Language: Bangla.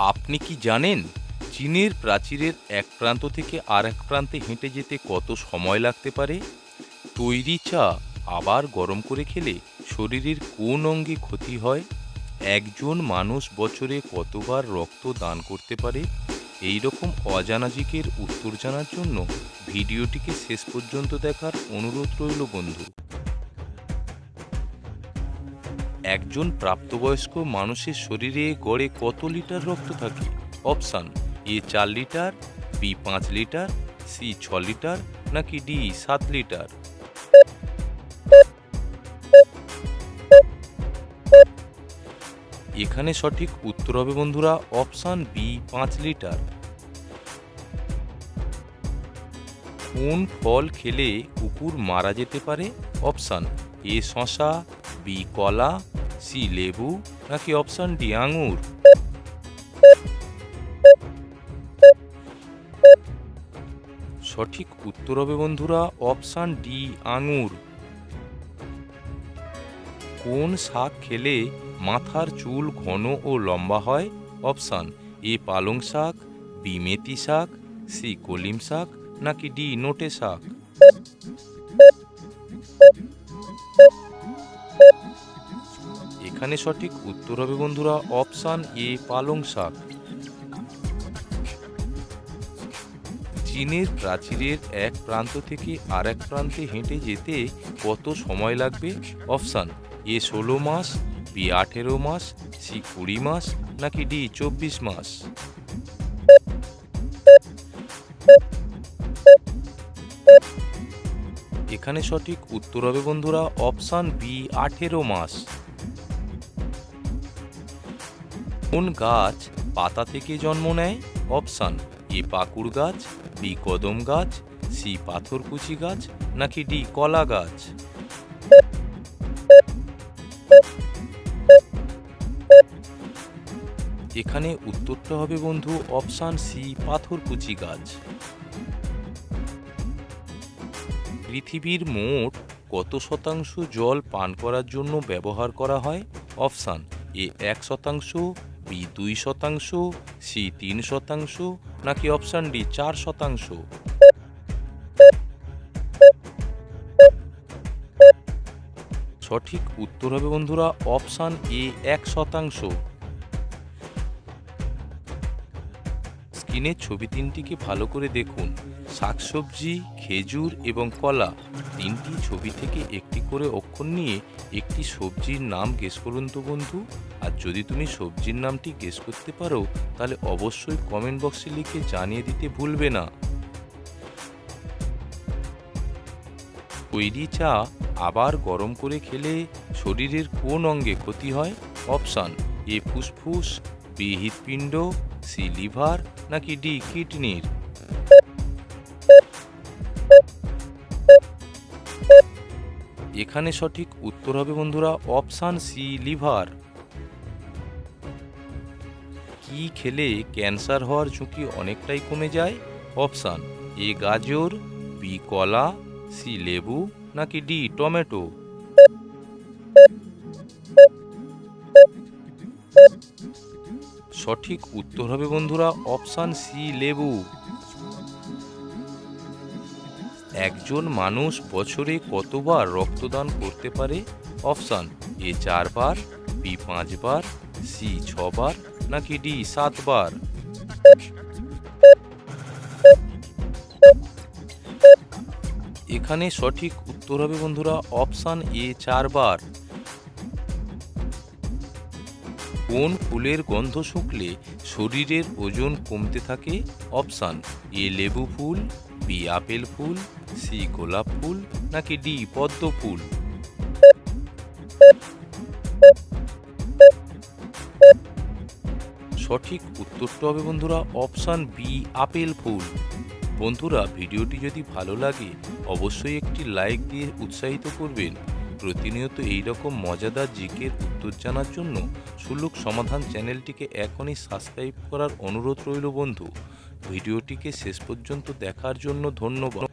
আপনি কি জানেন চীনের প্রাচীরের এক প্রান্ত থেকে আর এক প্রান্তে হেঁটে যেতে কত সময় লাগতে পারে? তৈরি চা আবার গরম করে খেলে শরীরের কোন অঙ্গে ক্ষতি হয়? একজন মানুষ বছরে কতবার রক্ত দান করতে পারে? এই রকম অজানাজিকের উত্তর জানার জন্য ভিডিওটিকে শেষ পর্যন্ত দেখার অনুরোধ রইল বন্ধু। একজন প্রাপ্তবয়স্ক মানুষের শরীরে গড়ে কত লিটার রক্ত থাকে? অপশান, এ চার লিটার, বি পাঁচ লিটার, সি ছ লিটার, নাকি ডি সাত লিটার? এখানে সঠিক উত্তর হবে বন্ধুরা অপশান বি পাঁচ লিটার। কোন ফল খেলে কুকুর মারা যেতে পারে? অপশান, এ শশা বি কলা সি লেবু নাকি অপশান ডি আঙুর? সঠিক উত্তর হবে বন্ধুরা অপশান ডি আঙুর। কোন শাক খেলে মাথার চুল ঘন ও লম্বা হয়? অপশান এ পালং শাক, বি মেথি শাক, সি কলিম শাক নাকি ডি নোটে শাক? এখানে সঠিক উত্তর হবে বন্ধুরা অপশান এ, পালং শাক। চীনের প্রাচীরের এক প্রান্ত থেকে আর এক প্রান্তে হেঁটে যেতে কত সময় লাগবে? অপশান এ, ষোলো মাস, বি, আঠেরো মাস, সি, কুড়ি মাস, নাকি ডি, চব্বিশ মাস? এখানে সঠিক উত্তর হবে বন্ধুরা অপশান বি, আঠেরো মাস। কোন গাছ পাতা থেকে জন্ম নেয়? অপশান, এ পাকুড় গাছ, বি কদম গাছ, সি পাথরকুচি গাছ, নাকি ডি কলা গাছ? এখানে উত্তরটা হবে বন্ধু অপশান সি পাথরকুচি গাছ। পৃথিবীর মোট কত শতাংশ জল পান করার জন্য ব্যবহার করা হয়? অপশান, এ এক শতাংশ বি দুই শতাংশ, সি তিন শতাংশ, নাকি অপশান ডি চার শতাংশ? সঠিক উত্তর হবে বন্ধুরা, অপশান এ এক শতাংশ। স্ক্রিনের ছবি তিনটিকে ভালো করে দেখুন। শাকসবজি, খেজুর এবং কলা তিনটি ছবি থেকে একটি করে অক্ষর নিয়ে একটি সবজির নাম গেস করুন তো বন্ধু। আর যদি তুমি সবজির নামটি গেস করতে পারো, তাহলে অবশ্যই কমেন্ট বক্সে লিখে জানিয়ে দিতে ভুলবে না। তৈরি চা আবার গরম করে খেলে শরীরের কোন অঙ্গে ক্ষতি হয়? অপশান এ ফুসফুস বি হৃৎপিণ্ড সি লিভার নাকি ডি, কিডনির? এখানে সঠিক উত্তর হবে বন্ধুরা, অপশান সি, লিভার। কি খেলে ক্যান্সার হওয়ার ঝুঁকি অনেকটাই কমে যায়? অপশান, এ গাজর, বি কলা, সি লেবু নাকি ডি টমেটো? সঠিক উত্তর হবে বন্ধুরা অপশান সি, লেবু। একজন মানুষ বছরে কতবার রক্তদান করতে পারে? অপশান এ চারবার, বি পাঁচবার, সি ছবার, নাকি ডি সাতবার? এখানে সঠিক উত্তর হবে বন্ধুরা অপশান এ চারবার। কোন ফুলের গন্ধ শুকলে শরীরের ওজন কমতে থাকে? অপশান, এ লেবু ফুল, বি আপেল ফুল, সি গোলাপ ফুল, নাকি ডি পদ্ম ফুল? সঠিক উত্তরটা হবে বন্ধুরা অপশান বি, আপেল ফুল। বন্ধুরা, ভিডিওটি যদি ভালো লাগে, অবশ্যই একটি লাইক দিয়ে উৎসাহিত করবেন। প্রতিনিয়ত এই রকম মজাদার জিকের উত্তর জানার জন্য সুলুক সমাধান চ্যানেলটিকে এখনই সাবস্ক্রাইব করার অনুরোধ রইল বন্ধু। ভিডিওটিকে শেষ পর্যন্ত দেখার জন্য ধন্যবাদ।